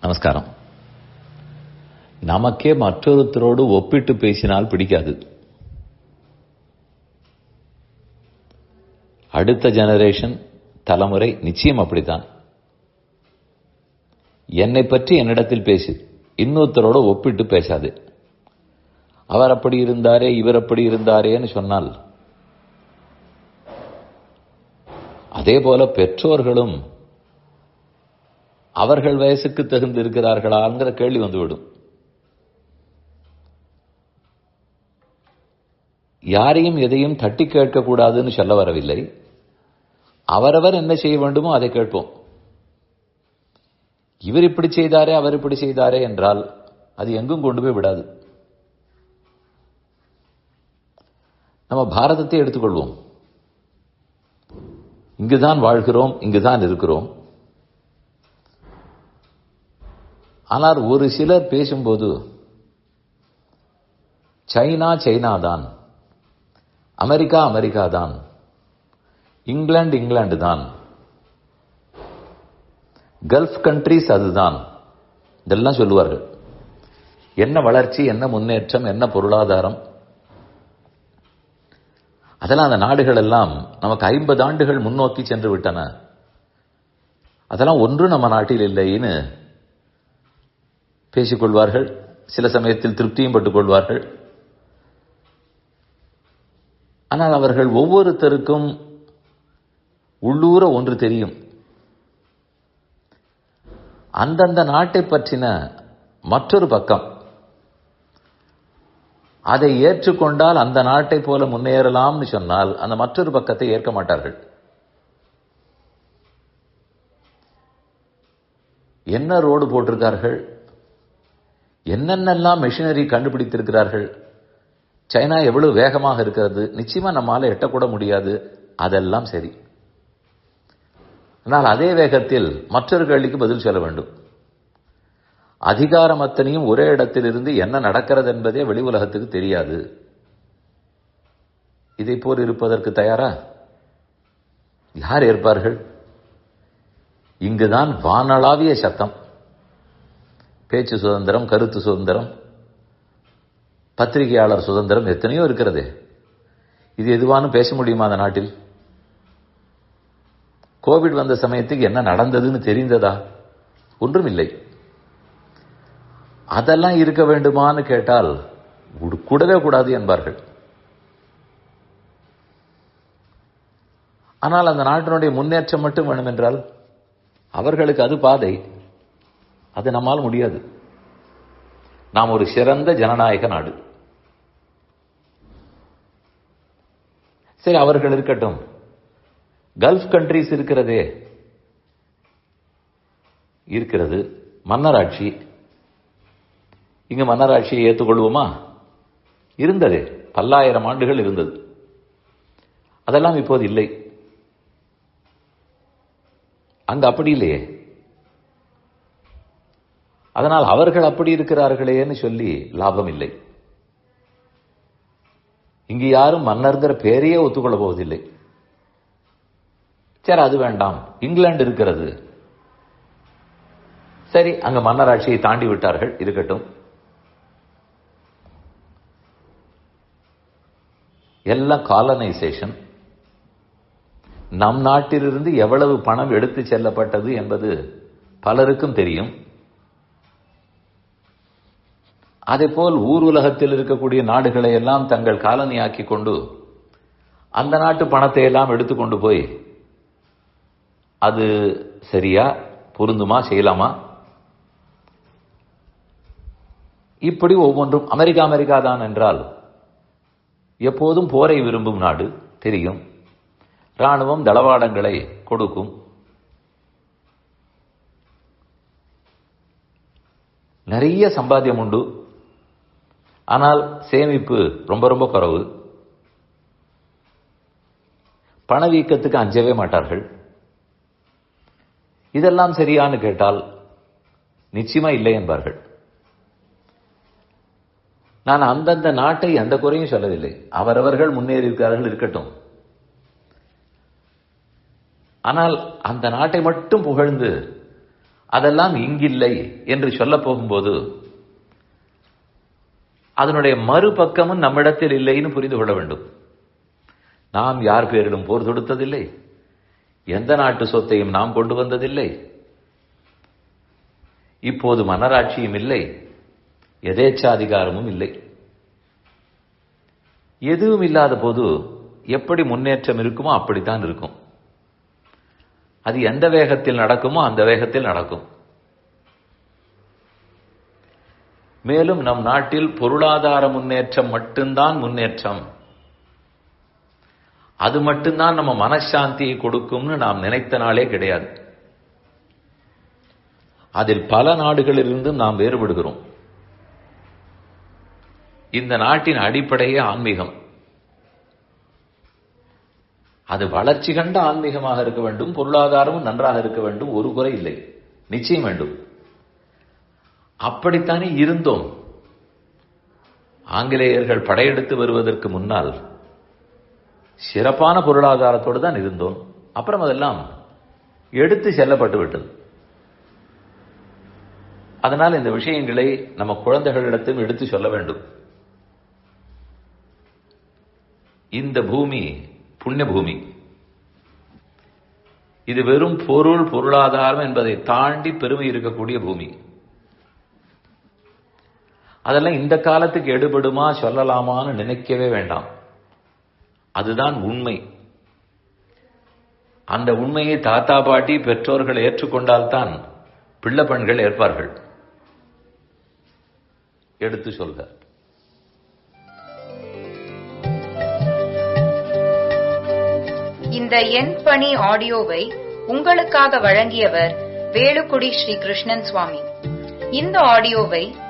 நமஸ்காரம். நமக்கே மற்றொருத்தரோடு ஒப்பிட்டு பேசினால் பிடிக்காது. அடுத்த ஜெனரேஷன் தலைமுறை நிச்சயம் அப்படித்தான். என்னை பற்றி என்னிடத்தில் பேசு. இன்னொருத்தரோட ஒப்பிட்டு பேசாது. அவர் அப்படி இருந்தாரே இவர் அப்படி இருந்தாரேன்னு சொன்னால். அதே போல பெற்றோர்களும் அவர்கள் வயசுக்கு தகுந்து இருக்கிறார்களாங்கிற கேள்வி வந்துவிடும். யாரையும் எதையும் தட்டி கேட்கக்கூடாதுன்னு சொல்ல வரவில்லை. அவரவர் என்ன செய்ய வேண்டுமோ அதை கேட்போம். இவர் இப்படி செய்தாரே அவர் இப்படி செய்தாரே என்றால் அது எங்கும் கொண்டு போய் விடாது. நம்ம பாரதத்தை எடுத்துக்கொள்வோம். இங்குதான் வாழ்கிறோம் இங்குதான் இருக்கிறோம். ஆனால் ஒரு சிலர் பேசும்போது சைனா சைனா தான். அமெரிக்கா அமெரிக்கா தான். இங்கிலாந்து இங்கிலாந்து தான். கல்ஃப் கண்ட்ரிஸ் அதுதான். இதெல்லாம் சொல்லுவார்கள். என்ன வளர்ச்சி என்ன முன்னேற்றம் என்ன பொருளாதாரம்? அதெல்லாம் அந்த நாடுகள் எல்லாம் நமக்கு ஐம்பது ஆண்டுகள் முன்னோக்கி சென்று விட்டன. அதெல்லாம் ஒன்றும் நம்ம நாட்டில் இல்லைன்னு பேசிக்கொள்வார்கள். சில சமயத்தில் திருப்தியும் பட்டுக் கொள்வார்கள் ஆனால் அவர்கள் ஒவ்வொருத்தருக்கும் உள்ளூர ஒன்று தெரியும். அந்தந்த நாட்டை பற்றின மற்றொரு பக்கம். அதை ஏற்றுக்கொண்டால் அந்த நாட்டை போல முன்னேறலாம்னு சொன்னால் அந்த மற்றொரு பக்கத்தை ஏற்க மாட்டார்கள். என்ன ரோடு போட்டிருக்கார்கள்? என்னென்னலாம் மெஷினரி கண்டுபிடித்திருக்கிறார்கள்? சைனா எவ்வளவு வேகமாக இருக்கிறது? நிச்சயமா நம்மால் எட்டக்கூட முடியாது. அதெல்லாம் சரி. ஆனால் அதே வேகத்தில் மற்றொரு கேள்விக்கு பதில் சொல்ல வேண்டும். அதிகாரம் அத்தனையும் ஒரே இடத்திலிருந்து என்ன நடக்கிறது என்பதே வெளி உலகத்துக்கு தெரியாது. இதை போல் இருப்பதற்கு தயாரா? யார் ஏற்பார்கள்? இங்குதான் வானளாவிய சத்தம். பேச்சு சுதந்திரம் கருத்து சுதந்திரம் பத்திரிகையாளர் சுதந்திரம் எத்தனையோ இருக்கிறது. இது எதுவானும் பேச முடியுமா அந்த நாட்டில்? கோவிட் வந்த சமயத்துக்கு என்ன நடந்ததுன்னு தெரிந்ததா? ஒன்றும் இல்லை அதெல்லாம் இருக்க வேண்டுமான்னு கேட்டால் கூடவே கூடாது என்பார்கள். ஆனால் அந்த நாட்டினுடைய முன்னேற்றம் மட்டும் வேணும் என்றால் அவர்களுக்கு அது பாதை. அது நம்மால் முடியாது. நாம் ஒரு சிறந்த ஜனநாயக நாடு. சரி அவர்கள் இருக்கட்டும். கல்ஃப் கண்ட்ரிஸ் இருக்கிறதே. இருக்கிறது. மன்னராட்சி. இங்க மன்னராட்சியை ஏற்றுக்கொள்வோமா? இருந்தது. பல்லாயிரம் ஆண்டுகள் இருந்தது. அதெல்லாம் இப்போது இல்லை. அங்கு அப்படி இல்லையே. அதனால் அவர்கள் அப்படி இருக்கிறார்களேன்னு சொல்லி லாபம் இல்லை இங்கு யாரும் மன்னர்கிற பேரையே ஒத்துக்கொள்ள போவதில்லை. சரி அது வேண்டாம். இங்கிலாந்து இருக்கிறது. சரி அங்க மன்னராட்சியை தாண்டி விட்டார்கள் இருக்கட்டும். எல்லாம் காலனைசேஷன் நம் நாட்டிலிருந்து எவ்வளவு பணம் எடுத்து செல்லப்பட்டது என்பது பலருக்கும் தெரியும். அதேபோல் ஊர் உலகத்தில் இருக்கக்கூடிய நாடுகளை எல்லாம் தங்கள் காலனியாக்கி கொண்டு அந்த நாட்டு பணத்தை எல்லாம் எடுத்துக்கொண்டு போய் அது சரியா? பொருந்துமா? செய்யலாமா? இப்படி ஒவ்வொன்றும் அமெரிக்கா அமெரிக்கா தான் என்றால் எப்போதும் போரை விரும்பும் நாடு தெரியும். ராணுவம் தளவாடங்களை கொடுக்கும். நிறைய சம்பாத்தியம் உண்டு. ஆனால் சேமிப்பு ரொம்ப ரொம்ப குறவு. பணவீக்கத்துக்கு அஞ்சவே மாட்டார்கள். இதெல்லாம் சரியான்னு கேட்டால் நிச்சயமா இல்லை என்பார்கள். நான் அந்தந்த நாட்டை எந்த குறையும் சொல்லவில்லை. அவரவர்கள் முன்னேறி இருக்கிறார்கள் இருக்கட்டும். ஆனால் அந்த நாட்டை மட்டும் புகழ்ந்து அதெல்லாம் இங்கில்லை என்று சொல்ல போகும்போது அதனுடைய மறுபக்கமும் நம்மிடத்தில் இல்லைன்னு புரிந்து கொள்ள வேண்டும். நாம் யார் பேரிலும் போர் தொடுத்ததில்லை. எந்த நாட்டு சொத்தையும் நாம் கொண்டு வந்ததில்லை. இப்போது மன்னராட்சியும் இல்லை. எதேச்சாதிகாரமும் இல்லை. எதுவும் இல்லாத போது எப்படி முன்னேற்றம் இருக்குமோ அப்படித்தான் இருக்கும். அது எந்த வேகத்தில் நடக்குமோ அந்த வேகத்தில் நடக்கும். மேலும் நம் நாட்டில் பொருளாதார முன்னேற்றம் மட்டும்தான் முன்னேற்றம். அது மட்டும்தான் நம்ம மனசாந்தியை கொடுக்கும்னு நாம் நினைத்த நாளே கிடையாது. அதில் பல நாடுகளிலிருந்தும் நாம் வேறுபடுகிறோம். இந்த நாட்டின் அடிப்படையே ஆன்மீகம். அது வளர்ச்சி கண்ட ஆன்மீகமாக இருக்க வேண்டும் பொருளாதாரமும் நன்றாக இருக்க வேண்டும் ஒரு குறை இல்லை. நிச்சயம் வேண்டும். அப்படித்தானே இருந்தோம்? ஆங்கிலேயர்கள் படையெடுத்து வருவதற்கு முன்னால் சிறப்பான பொருளாதாரத்தோடு தான் இருந்தோம். அப்புறம் அதெல்லாம் எடுத்து செல்லப்பட்டு விட்டது. அதனால் இந்த விஷயங்களை நம்ம குழந்தைகளிடத்தும் எடுத்து சொல்ல வேண்டும். இந்த பூமி புண்ணிய பூமி. இது வெறும் பொருள் பொருளாதாரம் என்பதை தாண்டி பெருமை இருக்கக்கூடிய பூமி. அதெல்லாம் இந்த காலத்துக்கு எடுபடுமா சொல்லலாமான்னு நினைக்கவே வேண்டாம். அதுதான் உண்மை. அந்த உண்மையை தாத்தா பாட்டி பெற்றோர்கள் ஏற்றுக்கொண்டால்தான் பிள்ளை பெண்கள் ஏற்பார்கள். எடுத்து சொல்க. இந்த எண் பணி ஆடியோவை உங்களுக்காக வழங்கியவர் வேலுக்குடி ஸ்ரீ கிருஷ்ணன் சுவாமி. இந்த ஆடியோவை